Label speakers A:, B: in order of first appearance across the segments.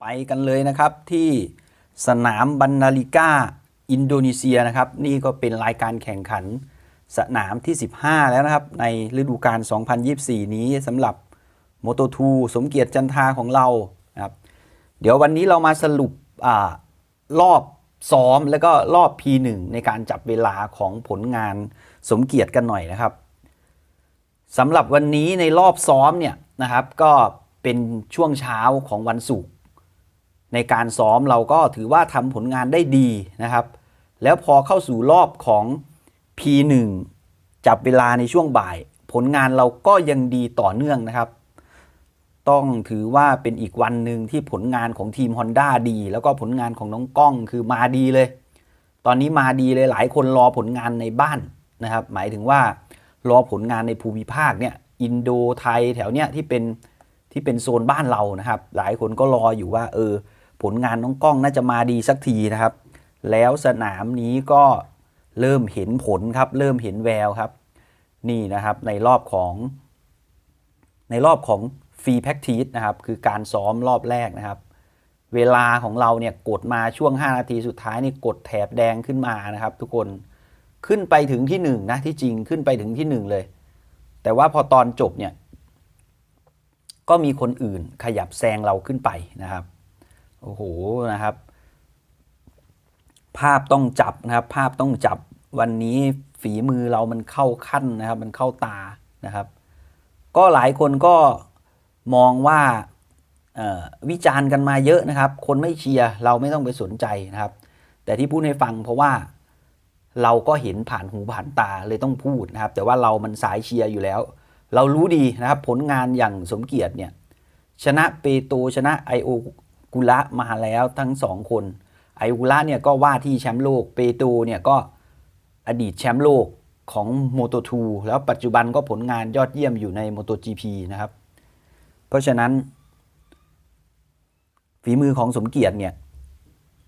A: ไปกันเลยนะครับที่สนามบันนาลิก้าอินโดนีเซียนะครับนี่ก็เป็นรายการแข่งขันสนามที่ 15 แล้วนะครับ ในฤดูกาล 2024 นี้สำหรับ Moto2 สมเกียรติจันทาของเรานะครับเดี๋ยววันนี้เรามาสรุปอรอบซ้อมแล้วก็รอบ P1 ในการจับเวลาของผลงานสมเกียรติกันหน่อยนะครับสำหรับวันนี้ในรอบซ้อมเนี่ยนะครับก็เป็นช่วงเช้าของวันศุกร์ ในการซ้อมเราก็ถือว่าทำผลงานได้ดีนะครับ แล้วพอเข้าสู่รอบของ P1 จับเวลาในช่วงบ่าย ผลงานเราก็ยังดีต่อเนื่องนะครับ ต้องถือว่าเป็นอีกวันหนึ่งที่ผลงานของทีม Honda ดี แล้วก็ผลงานของน้องกล้องคือมาดีเลย ตอนนี้มาดีเลยหลายคนรอผลงานในบ้านนะครับ หมายถึงว่ารอผลงานในภูมิภาคเนี่ยอินโดไทยแถวเนี้ยที่เป็นที่เป็นโซนบ้านเรานะครับ หลายคนก็รออยู่ว่าเออ ผลงานน้องกล้องน่าจะมาดีสักทีนะครับ แล้วสนามนี้ก็เริ่มเห็นผลครับ เริ่มเห็นแววครับ นี่นะครับในรอบของ ในรอบของฟรีแพ็กทีสนะครับ คือการซ้อมรอบแรกนะครับ เวลาของเราเนี่ยกดมาช่วง 5 นาทีสุดท้ายนี่กดแถบแดงขึ้นมานะครับ ทุกคนขึ้นไปถึงที่1นะที่จริงขึ้นไปถึงที่ 1 เลย แต่ว่าพอตอนจบเนี่ยก็มีคนอื่นขยับแซงเราขึ้นไปนะครับ โอ้โหนะครับ ภาพต้องจับนะครับ ภาพต้องจับวันนี้ฝีมือเรามันเข้าขั้นนะครับ มันเข้าตานะครับ ก็หลายคนก็มองว่าวิจารณ์กันมาเยอะนะครับ คนไม่เชียร์เราไม่ต้องไปสนใจนะครับ แต่ที่พูดให้ฟังเพราะว่าเราก็เห็นผ่านหูผ่านตาเลยต้องพูดนะครับ แต่ว่าเรามันสายเชียร์อยู่แล้ว เรารู้ดีนะครับ ผลงานอย่างสมเกียรติเนี่ยชนะเปโตชนะไอโอ กุระมาแล้วทั้งสองคนไอกุระเนี่ยก็ว่าที่แชมป์โลกเปโตเนี่ยก็อดีตแชมป์โลกของ Moto2 แล้วปัจจุบันก็ผลงานยอดเยี่ยมอยู่ใน MotoGP นะครับ เพราะฉะนั้น ฝีมือของสมเกียรติเนี่ย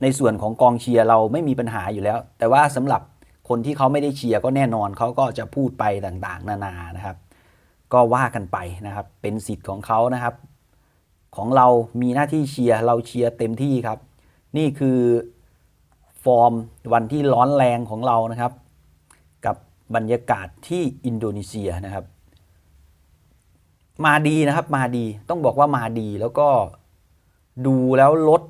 A: ในส่วนของกองเชียร์เราไม่มีปัญหาอยู่แล้ว แต่ว่าสำหรับคนที่เขาไม่ได้เชียร์ก็แน่นอนเขาก็จะพูดไปต่างๆ นานานะครับ ก็ว่ากันไปนะครับ เป็นสิทธิ์ของเขานะครับ ของเรามีหน้าที่เชียร์เราเชียร์เต็มที่ครับ นี่คือฟอร์มวันที่ร้อนแรงของเรานะครับ กับบรรยากาศที่อินโดนีเซียนะครับ มาดีนะครับมาดีต้องบอกว่ามาดีแล้วก็ดูแล้วรถ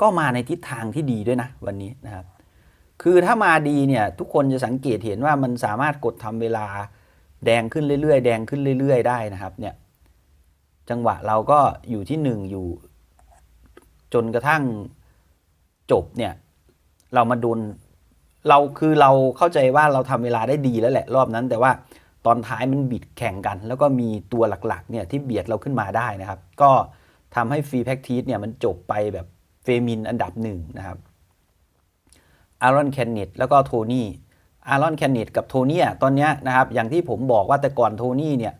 A: ก็มาในทิศทางที่ดีด้วยนะวันนี้นะครับ คือถ้ามาดีเนี่ยทุกคนจะสังเกตเห็นว่ามันสามารถกดทำเวลาแดงขึ้นเรื่อยๆ แดงขึ้นเรื่อย ๆ ได้นะครับเนี่ย จังหวะเราก็อยู่ที่หนึ่งอยู่ จนกระทั่งจบเนี่ย เรามาโดนเราคือเราเข้าใจว่าเราทำเวลาได้ดีแล้วแหละรอบนั้น แต่ว่าตอนท้ายมันบิดแข่งกัน แล้วก็มีตัวหลักๆเนี่ยที่เบียดเราขึ้นมาได้นะครับ ก็ทำให้ฟรีแพ็กทีสเนี่ยมันจบไปแบบเฟมินอันดับหนึ่งนะครับอารอนแคนเนตแล้วก็โทนี่อารอนแคนเนตกับโทนี่ตอนเนี้ยนะครับอย่างที่ผมบอกว่าแต่ก่อนโทนี่เนี่ย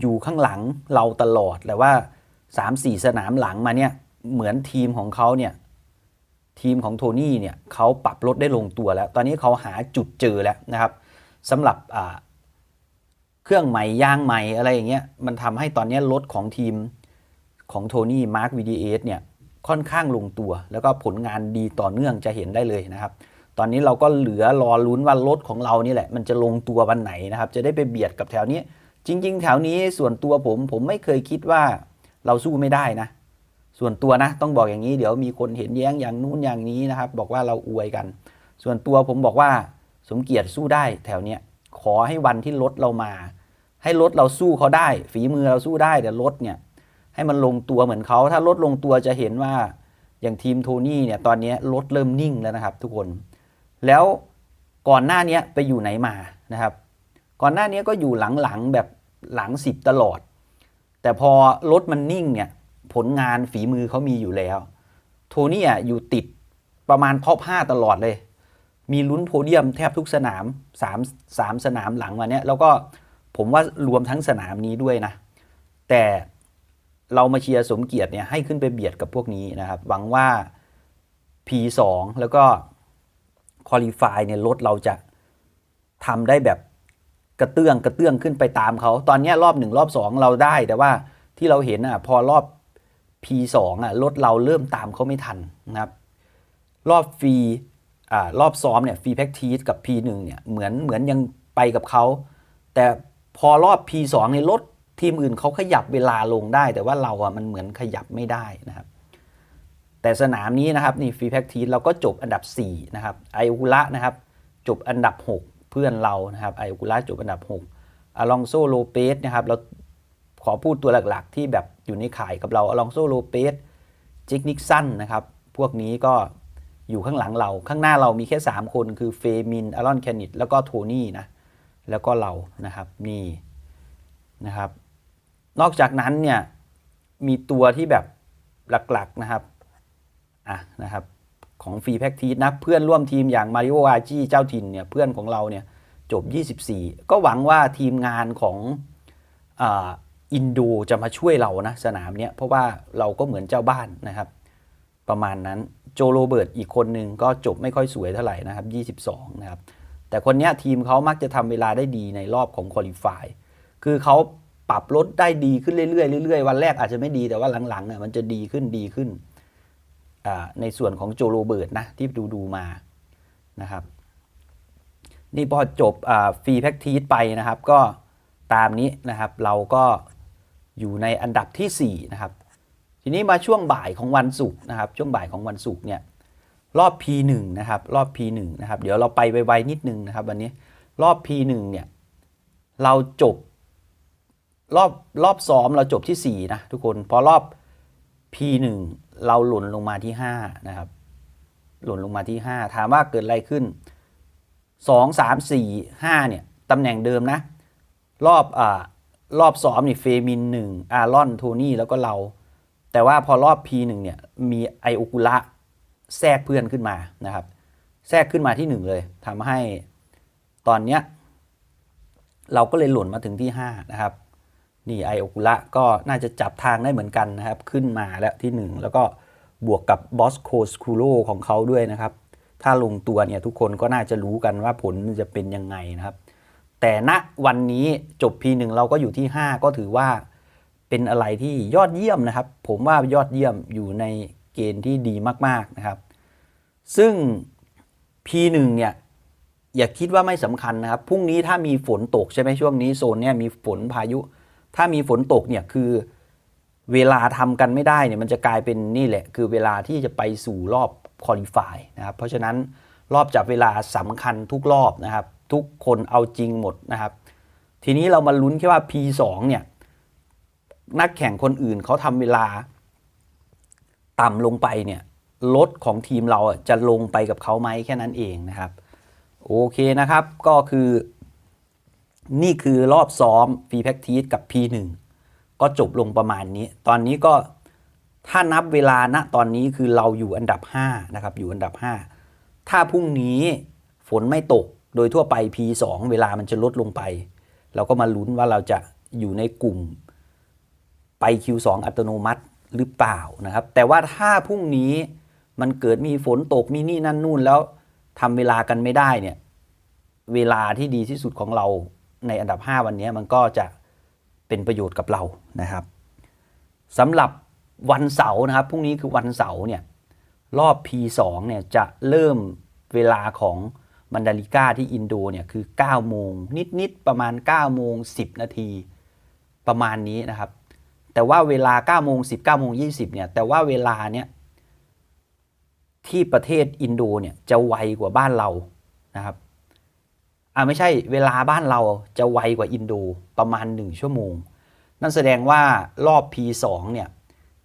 A: อยู่ข้างหลังเราตลอดแต่ว่า3-4 สนามหลังมาเนี่ยเหมือนทีมของเขาเนี่ยทีมของโทนี่เนี่ยเขาปรับรถได้ลงตัวแล้ว ตอนนี้เขาหาจุดเจอแล้วนะครับสำหรับเครื่องใหม่ย่างใหม่อะไรอย่างเงี้ยมันทำให้ตอนนี้รถของทีมของโทนี่มาร์ควีดีเอสเนี่ยค่อนข้างลงตัว แล้วก็ผลงานดีต่อเนื่องจะเห็นได้เลยนะครับ ตอนนี้เราก็เหลือรอลุ้นว่ารถของเรานี่แหละ มันจะลงตัววันไหนนะครับ จะได้ไปเบียดกับแถวนี้ จริง ๆ แถวนี้ส่วนตัวผมผมไม่เคยคิดว่าเราสู้ไม่ได้นะ ส่วนตัวนะ ต้องบอกอย่างนี้เดี๋ยวมีคนเห็นแย้งอย่างนู้นอย่างนี้นะครับ บอกว่าเราอวยกัน ส่วนตัวผมบอกว่าสมเกียรติสู้ได้แถวเนี้ยขอให้วันที่รถเรามา ให้รถเราสู้เขาได้ ฝีมือเราสู้ได้แต่รถเนี่ยให้มันลงตัวเหมือนเขา ถ้ารถลงตัวจะเห็นว่าอย่างทีมโทนี่เนี่ยตอนนี้รถเริ่มนิ่งแล้วนะครับ ทุกคน แล้วก่อนหน้านี้ไปอยู่ไหนมานะครับ ก่อนหน้านี้ก็อยู่หลังๆแบบ หลังสิบตลอด แต่พอรถมันนิ่งเนี่ยผลงานฝีมือเขามีอยู่แล้ว โทนี่อะอยู่ติดประมาณท็อป5ตลอดเลย มีลุ้นโพเดียมแทบทุกสนาม3 3สนามหลังมาเนี้ยแล้วก็ผมว่ารวมทั้งสนามนี้ด้วยนะ แต่เรามาเชียร์สมเกียรติเนี่ยให้ขึ้นไปเบียดกับพวกนี้นะครับ หวังว่า P2 แล้วก็คอลี่ฟายเนี่ยรถเราจะทำได้แบบ กระเตื้องกระเตื้องขึ้นไปตามเขาตอนนี้รอบหนึ่งรอบสองเราได้ แต่ว่าที่เราเห็นอะพอรอบ P2 อะรถเราเริ่มตามเขาไม่ทันนะครับรอบฟรีอ่ารอบซ้อมเนี่ยฟรีแพ็กทีสกับ P1 เนี่ยเหมือนเหมือนยังไปกับเขาแต่พอรอบ P2 เนี่ยรถทีมอื่นเขาขยับเวลาลงได้ แต่ว่าเราอะมันเหมือนขยับไม่ได้นะครับ แต่สนามนี้นะครับนี่ฟรีแพ็กทีสเราก็จบอันดับ4นะครับไออุระนะครับจบอันดับ 6 เพื่อนเรานะครับไอโอกุระจบอันดับ6อลองโซโลเปสนะครับเราขอพูดตัวหลักๆ ที่แบบอยู่ในข่ายกับเราอลองโซโลเปสจิกนิกสันนะครับ พวกนี้ก็อยู่ข้างหลังเรา ข้างหน้าเรามีแค่ 3 คนคือเฟมินอารอนแคนิตแล้วก็โทนี่นะ แล้วก็เรานะครับนี่นะครับ นอกจากนั้นเนี่ย มีตัวที่แบบหลักๆนะครับ อะนะครับ ของฟรีแพ็กทีสนะเพื่อนร่วมทีมอย่างมาริโออาจีเจ้าถิ่นเนี่ยเพื่อนของเราเนี่ยจบ 24 ก็หวังว่าทีมงานของอินโดจะมาช่วยเรานะสนามเนี้ยเพราะว่าเราก็เหมือนเจ้าบ้านนะครับ ประมาณนั้นโจโรเบิร์ตอีกคนหนึ่งก็จบไม่ค่อยสวยเท่าไหร่นะครับ 22 นะครับ แต่คนเนี้ยทีมเขามักจะทำเวลาได้ดีในรอบของคุริฟายคือเขาปรับลดได้ดีขึ้นเรื่อยๆเรื่อยๆวันแรกอาจจะไม่ดีแต่ว่าหลังๆเนี่ยมันจะดีขึ้นดีขึ้น ในส่วนของโจโรเบิร์ตนะที่ดูดูมานะครับ นี่พอจบฟรีแพ็กทีสไปนะครับ ก็ตามนี้นะครับเราก็อยู่ในอันดับทีสี่ 4 นะครับ ทีนี้มาช่วงบ่ายของวันศุกร์นะครับ ช่วงบ่ายของวันศุกร์เนี่ยรอบ P1 นะครับรอบ P1 นะครับ เดี๋ยวเราไปไวๆนิดนึงนะครับ วันนี้รอบ P1 เนี่ยเราจบรอบรอบซ้อมเราจบที่ 4 นะทุกคนพอรอบ P1 เราหล่นลงมาที่5นะครับ หล่นลงมาที่ 5 ถามว่าเกิดอะไรขึ้น 2 3 4 5เนี่ยตำแหน่งเดิมนะ รอบอ่ารอบซ้อมนี่เฟมินหนึ่งอารอนโทนี่แล้วก็เรา แต่ว่าพอรอบ P1 เนี่ยมีไอโอกุระแทรกเพื่อนขึ้นมานะครับ แทรกขึ้นมาที่ 1 เลยทำให้ตอนเนี้ยเราก็เลยหล่นมาถึงที่ 5 นะครับ นี่ไอโอกุระก็น่าจะจับทางได้เหมือนกันนะครับ ขึ้นมาแล้วที่ 1 แล้วก็บวกกับบอสโคสคูโรของเขาด้วยนะครับ ถ้าลงตัวเนี่ยทุกคนก็น่าจะรู้กันว่าผลจะเป็นยังไงนะครับ แต่ณวันนี้จบ P1 เราก็อยู่ที่ 5 ก็ถือว่าเป็นอะไรที่ยอดเยี่ยมนะครับ ผมว่ายอดเยี่ยมอยู่ในเกณฑ์ที่ดีมากๆนะครับ ซึ่ง P1 เนี่ยอย่าคิดว่าไม่สำคัญนะครับพรุ่งนี้ถ้ามีฝนตกใช่ไหมช่วงนี้โซนเนี่ยมีฝนพายุ ถ้ามีฝนตกเนี่ยคือเวลาทำกันไม่ได้เนี่ยมันจะกลายเป็นนี่แหละ คือเวลาที่จะไปสู่รอบคอลิฟายนะครับ เพราะฉะนั้นรอบจับเวลาสำคัญทุกรอบนะครับ ทุกคนเอาจริงหมดนะครับ ทีนี้เรามาลุ้นแค่ว่า P2 เนี่ยนักแข่งคนอื่นเขาทำเวลาต่ำลงไปเนี่ยรถของทีมเราจะลงไปกับเขาไหมแค่นั้นเองนะครับ โอเคนะครับก็คือ นี่คือรอบซ้อมฟรีแพ็กทีสกับ P1 ก็จบลงประมาณนี้ ตอนนี้ก็ถ้านับเวลาณตอนนี้คือเราอยู่อันดับ5นะครับอยู่อันดับ 5 ถ้าพรุ่งนี้ฝนไม่ตกโดยทั่วไป P2 เวลามันจะลดลงไป เราก็มาลุ้นว่าเราจะอยู่ในกลุ่มไป Q2 อัตโนมัติหรือเปล่านะครับ แต่ว่าถ้าพรุ่งนี้มันเกิดมีฝนตกมีนี่นั่นนู่นแล้วทำเวลากันไม่ได้เนี่ย เวลาที่ดีที่สุดของเรา ในอันดับ 5 วันนี้มันก็จะเป็นประโยชน์กับเรานะครับสำหรับวันเสาร์นะครับพรุ่งนี้คือวันเสาร์เนี่ยรอบ P2 เนี่ยจะเริ่มเวลาของมันดาลิก้าที่อินโดเนี่ยคือ 9 โมง นิด ๆ ประมาณ 9 โมง 10 นาทีประมาณนี้นะครับ แต่ว่าเวลา 9 โมง 10 9 โมง 20 เนี่ย แต่ว่าเวลาเนี่ยที่ประเทศอินโดเนี่ยจะไวกว่าบ้านเรานะครับ อ่าไม่ใช่เวลาบ้านเราจะไวกว่าอินโดประมาณ 1 ชั่วโมง นั่นแสดงว่ารอบ P2 เนี่ย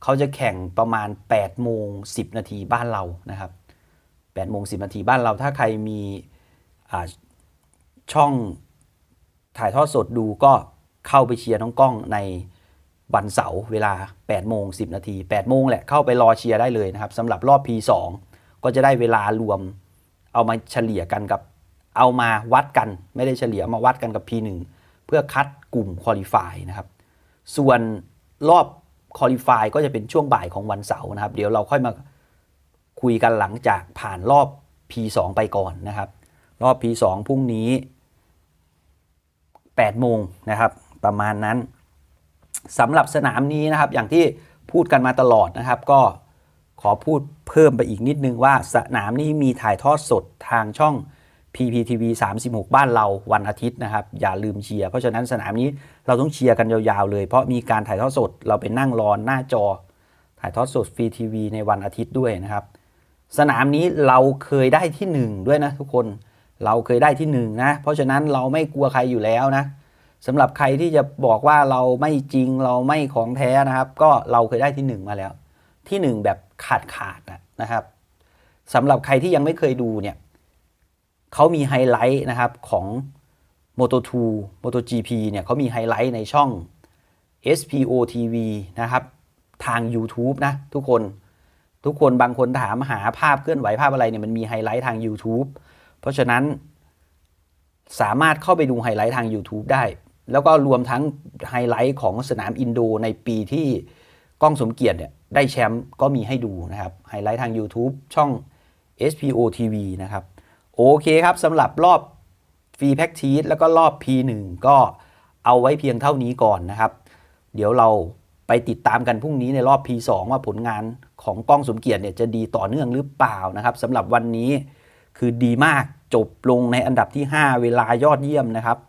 A: เขาจะแข่งประมาณ8โมง10 นาทีบ้านเรานะครับ8โมง10 นาทีบ้านเราถ้าใครมีอ่าช่องถ่ายทอดสดดูก็เข้าไปเชียร์น้องกล้องในวันเสาร์เวลา8โมง10 นาที8โมงแหละเข้าไปรอเชียร์ได้เลยนะครับสำหรับรอบ P2 ก็จะได้เวลารวมเอามาเฉลี่ยกันกับ เอามาวัดกันไม่ได้เฉลี่ยมาวัดกันกับ P1 เพื่อคัดกลุ่มคอลิฟายนะครับ ส่วนรอบคอลิฟายก็จะเป็นช่วงบ่ายของวันเสาร์นะครับ เดี๋ยวเราค่อยมาคุยกันหลังจากผ่านรอบ P2 ไปก่อนนะครับ รอบ P2 พรุ่งนี้8โมงนะครับ ประมาณนั้นสำหรับสนามนี้นะครับ อย่างที่พูดกันมาตลอดนะครับ ก็ขอพูดเพิ่มไปอีกนิดนึงว่าสนามนี้มีถ่ายทอดสดทางช่อง PPTV 36 บ้านเราวันอาทิตย์นะครับ อย่าลืมเชียร์เพราะฉะนั้นสนามนี้เราต้องเชียร์กันยาวๆเลย เพราะมีการถ่ายทอดสดเราไปนั่งรอหน้าจอ ถ่ายทอดสดฟรีทีวีในวันอาทิตย์ด้วยนะครับ สนามนี้เราเคยได้ที่หนึ่งด้วยนะทุกคนเราเคยได้ที่หนึ่งนะเพราะฉะนั้นเราไม่กลัวใครอยู่แล้วนะสำหรับใครที่จะบอกว่าเราไม่จริงเราไม่ของแท้นะครับ ก็เราเคยได้ที่หนึ่งมาแล้ว ที่หนึ่งแบบขาดขาดนะครับสำหรับใครที่ยังไม่เคยดูเนี่ย เขามีไฮไลท์นะครับของ Moto2 MotoGP เนี่ยเขามีไฮไลท์ในช่อง SPO TV นะครับทาง YouTube นะทุกคนทุกคนบางคนถามหาภาพเคลื่อนไหวภาพอะไรเนี่ยมันมีไฮไลท์ทาง YouTube เพราะฉะนั้นสามารถเข้าไปดูไฮไลท์ทาง YouTube ได้ แล้วก็รวมทั้งไฮไลท์ของสนามอินโดในปีที่ก้องสมเกียรติเนี่ยได้แชมป์ก็มีให้ดูนะครับไฮไลท์ทาง YouTube ช่อง SPO TV นะครับ โอเคครับสำหรับรอบฟรีแพ็กทีสแล้วก็รอบ P1 ก็เอาไว้เพียงเท่านี้ก่อนนะครับ เดี๋ยวเราไปติดตามกันพรุ่งนี้ในรอบ P2 ว่าผลงานของกล้องสมเกียรติเนี่ยจะดีต่อเนื่องหรือเปล่านะครับสำหรับวันนี้คือดีมากจบลงในอันดับที่ 5 เวลายอดเยี่ยมนะครับ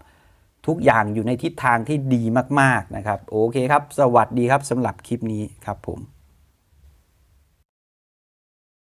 A: ทุกอย่างอยู่ในทิศทางที่ดีมากๆนะครับ โอเคครับ สวัสดีครับสำหรับคลิปนี้ครับผม